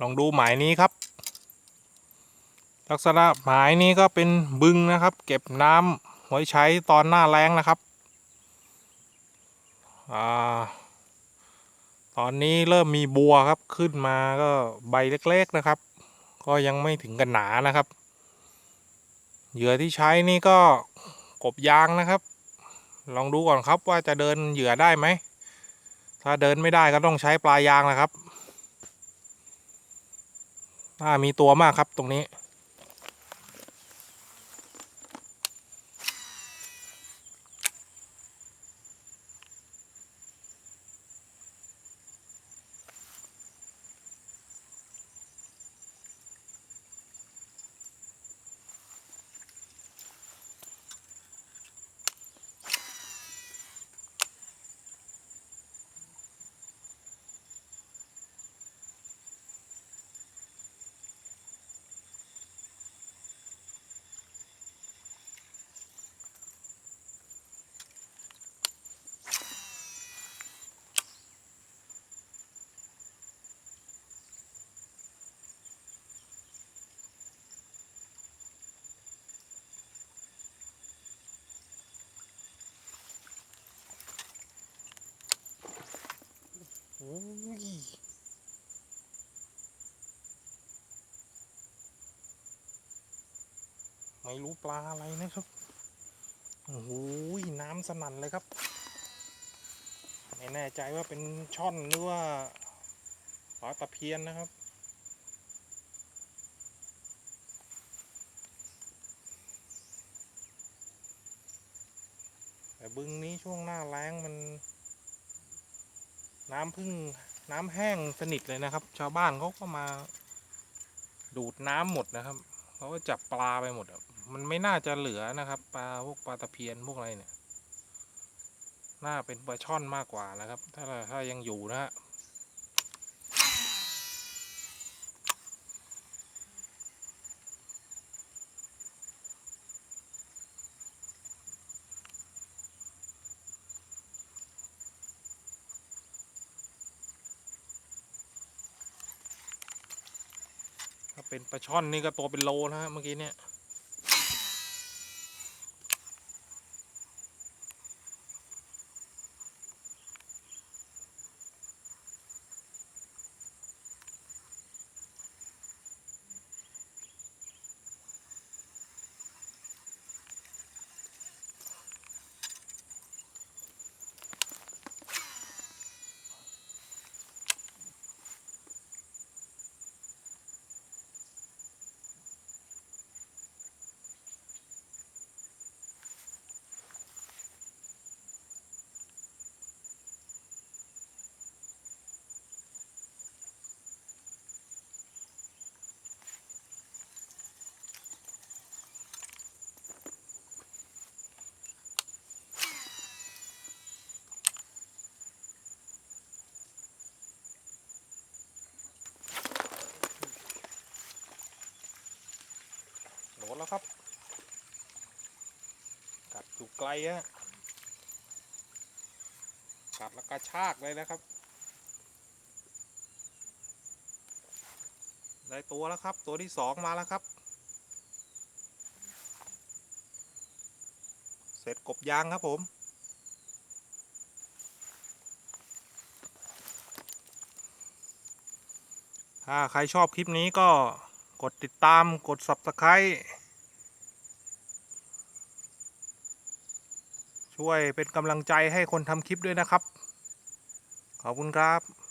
ลองดูหมายนี้ครับ ลักษณะหมายนี้ก็เป็นบึงนะครับ เก็บน้ำไว้ใช้ตอนหน้าแล้งนะครับอตอนนี้เริ่มมีบัวครับขึ้นมาก็ใบเล็กๆนะครับ ก็ยังไม่ถึงกันหนานะครับ เหยื่อที่ใช้นี่ก็กบยางนะครับ ลองดูก่อนครับว่าจะเดินเหยื่อได้ไหม ถ้าเดินไม่ได้ก็ต้องใช้ปลายางนะครับ น่ามีตัวมากครับตรงนี้ ยไม่รู้ปลาอะไรนะครับ โอ้โหน้ำสนั่นเลยครับ ไม่แน่ใจว่าเป็นช่อนหรือว่าปลาตะเพียนนะครับแต่บึงนี้ช่วงหน้าแล้งมัน น้ำพึ่งน้ำแห้งสนิทเลยนะครับ ชาวบ้านเขาก็มา ดูดน้ำหมดนะครับเขาก็จับปลาไปหมดอะมันไม่น่าจะเหลือนะครับ ปลาพวกปลาตะเพียนพวกอะไรเนี่ยน่าเป็นปลาช่อนมากกว่านะครับ ถ้าถ้ายังอยู่นะฮะ ถ้าเป็นปลาช่อนนี่ก็ตัวเป็นโลนะฮะเมื่อกี้เนี่ย แล้วครับ กัดอยู่ไกลฮะกัดแล้วกระชากเลยนะครับ ได้ตัวแล้วครับ ตัวที่สองมาแล้วครับ เสร็จกบยางครับผมถ้าใครชอบคลิปนี้ก็กดติดตามกด subscribe ช่วยเป็นกำลังใจให้คนทำคลิปด้วยนะครับ ขอบคุณครับ